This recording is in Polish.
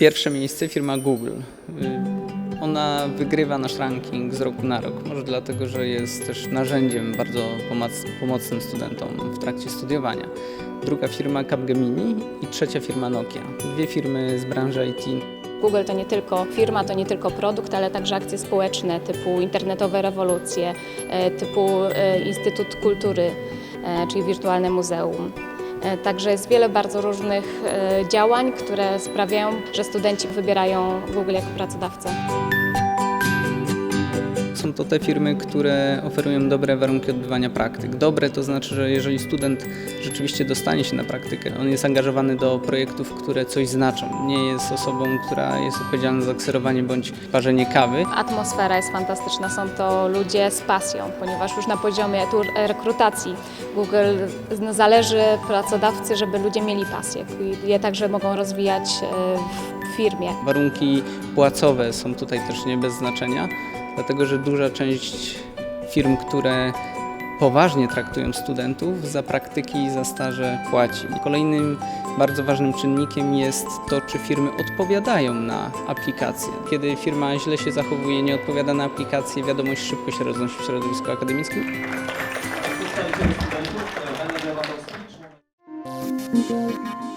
Pierwsze miejsce firma Google. Y, Ona wygrywa nasz ranking z roku na rok, może dlatego, że jest też narzędziem bardzo pomocnym studentom w trakcie studiowania. Druga firma Capgemini i trzecia firma Nokia. Dwie firmy z branży IT. Google to nie tylko firma, to nie tylko produkt, ale także akcje społeczne typu internetowe rewolucje, e, typu e, Instytut Kultury, czyli wirtualne muzeum. E, Także jest wiele bardzo różnych e, działań, które sprawiają, że studenci wybierają Google jako pracodawcę. Są to te firmy, które oferują dobre warunki odbywania praktyk. Dobre to znaczy, że jeżeli student rzeczywiście dostanie się na praktykę, on jest angażowany do projektów, które coś znaczą. Nie jest osobą, która jest odpowiedzialna za kserowanie bądź parzenie kawy. Atmosfera jest fantastyczna, są to ludzie z pasją, ponieważ już na poziomie tu rekrutacji Google zależy pracodawcy, żeby ludzie mieli pasję i je także mogą rozwijać e, w firmie. Warunki płacowe są tutaj też nie bez znaczenia, dlatego że duża część firm, które poważnie traktują studentów, za praktyki i za staże płaci. Kolejnym bardzo ważnym czynnikiem jest to, czy firmy odpowiadają na aplikacje. Kiedy firma źle się zachowuje, nie odpowiada na aplikacje, wiadomość szybko się roznosi w środowisku akademickim. Thank you.